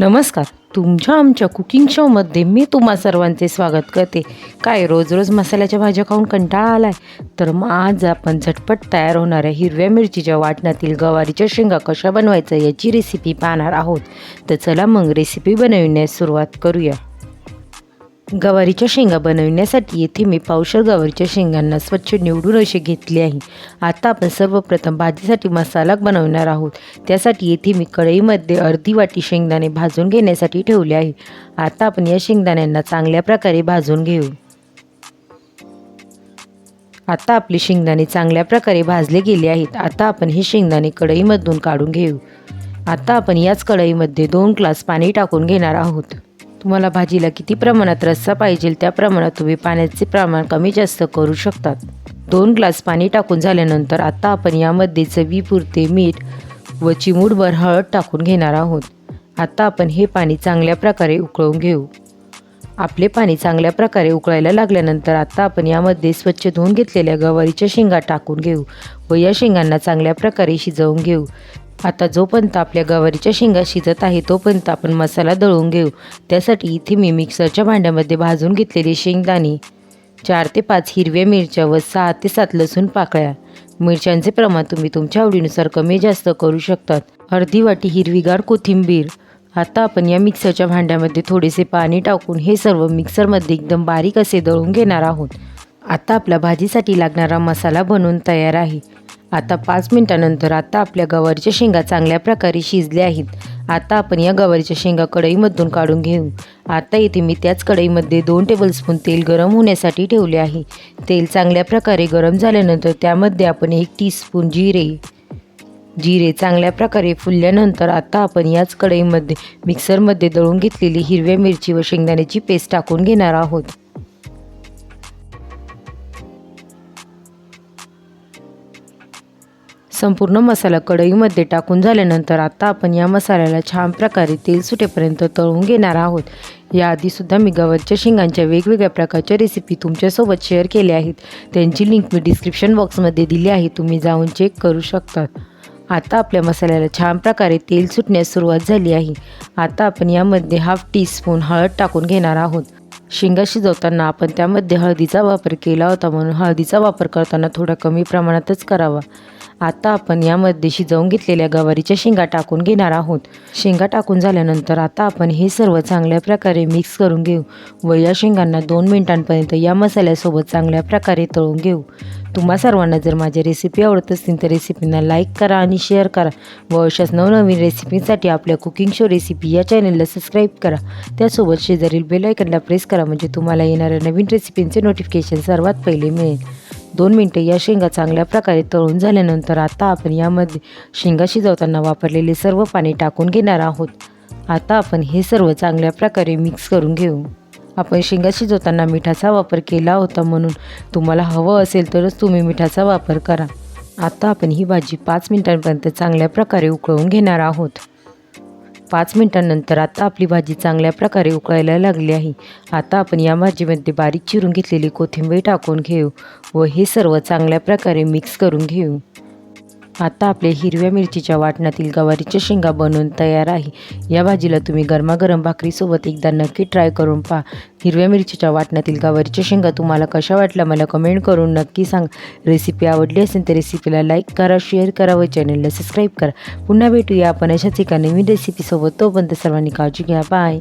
नमस्कार. तुमच्या आमच्या कुकिंग शोमध्ये मी तुम्हा सर्वांचे स्वागत करते. काय रोज रोज मसाल्याच्या भाज्या खाऊन कंटाळा आलाय? तर मग आज आपण झटपट तयार होणाऱ्या हिरव्या मिरचीच्या वाटणातील गवारीच्या शेंगा कशा बनवायचं याची रेसिपी पाहणार आहोत. तर चला मग रेसिपी बनविण्यास सुरुवात करूया. गवारीच्या शेंगा बनविण्यासाठी येथे मी पावशर गवारीच्या शेंगांना स्वच्छ निवडून असे घेतले आहे. आता आपण सर्वप्रथम भाजीसाठी मसाला बनवणार आहोत. त्यासाठी येथे मी कढईमध्ये अर्धी वाटी शेंगदाणे भाजून घेण्यासाठी ठेवले आहे. आता आपण या शेंगदाण्यांना चांगल्या प्रकारे भाजून घेऊ. आता आपले शेंगदाणे चांगल्या प्रकारे भाजले गेले आहेत. आता आपण हे शेंगदाणे कढईमधून काढून घेऊ. आता आपण याच कढईमध्ये दोन ग्लास पाणी टाकून घेणार आहोत. तुम्हाला भाजीला किती प्रमाणात रस्सा पाहिजे त्या प्रमाणात तुम्ही पाण्याचे प्रमाण कमी जास्त करू शकतात. दोन ग्लास पाणी टाकून झाल्यानंतर आता आपण यामध्ये चवीपुरते मीठ व चिमूटभर हळद टाकून घेणार आहोत. आता आपण हे पाणी चांगल्या प्रकारे उकळून घेऊ. आपले पाणी चांगल्या प्रकारे उकळायला लागल्यानंतर आता आपण यामध्ये स्वच्छ धुवून घेतलेल्या गवारीच्या शेंगा टाकून घेऊ व या शेंगांना चांगल्या प्रकारे शिजवून घेऊ. आता जोपर्यंत आपल्या गवारीच्या शेंगा शिजत आहे तोपर्यंत आपण मसाला दळून घेऊ. त्यासाठी इथे मी मिक्सरच्या भांड्यामध्ये भाजून घेतलेले शेंगदाणे चार ते पाच हिरव्या मिरच्या व सहा ते सात लसूण पाकळ्या. मिरच्यांचे प्रमाण तुम्ही तुमच्या आवडीनुसार कमी जास्त करू शकतात. अर्धी वाटी हिरवीगार कोथिंबीर. आता आपण या मिक्सरच्या भांड्यामध्ये थोडेसे पाणी टाकून हे सर्व मिक्सरमध्ये एकदम बारीक असे दळून घेणार आहोत. आता आपल्या भाजीसाठी लागणारा मसाला बनवून तयार आहे. आता पाच मिनिटानंतर आता आपल्या गवारीच्या शेंगा चांगल्या प्रकारे शिजल्या आहेत. आता आपण या गवारीच्या शेंगा कढईमधून काढून घेऊ. आता इथे मी त्याच कढईमध्ये दोन टेबलस्पून तेल गरम होण्यासाठी ठेवले आहे. तेल चांगल्या प्रकारे गरम झाल्यानंतर त्यामध्ये आपण एक टीस्पून जिरे. जिरे चांगल्या प्रकारे फुलल्यानंतर आता आपण याच कढईमध्ये मिक्सरमध्ये दळून घेतलेली हिरव्या मिरची व शेंगदाण्याची पेस्ट टाकून घेणार आहोत. संपूर्ण मसाला कढईमध्ये टाकून झाल्यानंतर आता आपण या मसाल्याला छान प्रकारे तेल सुटेपर्यंत तळून घेणार आहोत. याआधीसुद्धा मी गवतच्या शेंगांच्या वेगवेगळ्या प्रकारच्या रेसिपी तुमच्यासोबत शेअर केल्या आहेत. त्यांची लिंक मी डिस्क्रिप्शन बॉक्समध्ये दिली आहे. तुम्ही जाऊन चेक करू शकतात आता आपल्या मसाल्याला छान प्रकारे तेल सुटण्यास सुरुवात झाली आहे. आता आपण यामध्ये हाफ टी स्पून हळद टाकून घेणार आहोत. शेंगा शिजवताना आपण त्यामध्ये हळदीचा वापर केला होता म्हणून हळदीचा वापर करताना थोडा कमी प्रमाणातच करावा. आता आपण यामध्ये शिजवून घेतलेल्या गवारीच्या शेंगा टाकून घेणार आहोत. शेंगा टाकून झाल्यानंतर आता आपण हे सर्व चांगल्या प्रकारे मिक्स करून घेऊ व या शेंगांना दोन मिनिटांपर्यंत या मसाल्यासोबत चांगल्या प्रकारे तळून घेऊ. तुम्हा सर्वांना जर माझ्या रेसिपी आवडत असतील तर रेसिपींना लाईक करा आणि शेअर करा व अशाच नवनवीन रेसिपींसाठी आपल्या कुकिंग शो रेसिपी या चॅनलला सबस्क्राईब करा. त्यासोबत शेजारील बेल आयकनला प्रेस करा म्हणजे तुम्हाला येणाऱ्या नवीन रेसिपींचे नोटिफिकेशन सर्वात पहिले मिळेल. दोन मिनटं या शेंगा चांगल्या प्रकारे तळून झाल्यानंतर आता आपण यामध्ये शेंगा शिजवताना वापरलेले सर्व पाणी टाकून घेणार आहोत. आता आपण हे सर्व चांगल्या प्रकारे मिक्स करून घेऊ. आपण शेंगा शिजवताना मिठाचा वापर केला होता म्हणून तुम्हाला हवं असेल तरच तुम्ही मिठाचा वापर करा. आता आपण ही भाजी पाच मिनिटांपर्यंत चांगल्या प्रकारे उकळून घेणार आहोत. पाच मिनटानंतर आता आपली भाजी चांगल्या प्रकारे उकळायला लागली आहे. आता आपण या भाजीमध्ये बारीक चिरून घेतलेली कोथिंबीर टाकून घेऊ व हे सर्व चांगल्या प्रकारे मिक्स करून घेऊ. आता आपले हिरव्या मिरचीच्या वाटणातील गवारीच्या शेंगा बनवून तयार आहे. या भाजीला तुम्ही गरमागरम भाकरीसोबत एकदा नक्की ट्राय करून पहा. हिरव्या मिरचीच्या वाटणातील गवारीच्या शेंगा तुम्हाला कशा वाटल्या मला कमेंट करून नक्की सांग. रेसिपी आवडली असेल तर रेसिपीला लाईक करा शेअर करा व चॅनलला सबस्क्राईब करा. पुन्हा भेटूया आपण अशाच एका नवीन रेसिपीसोबत तोपर्यंत सर्वांनी काळजी घ्या. बाय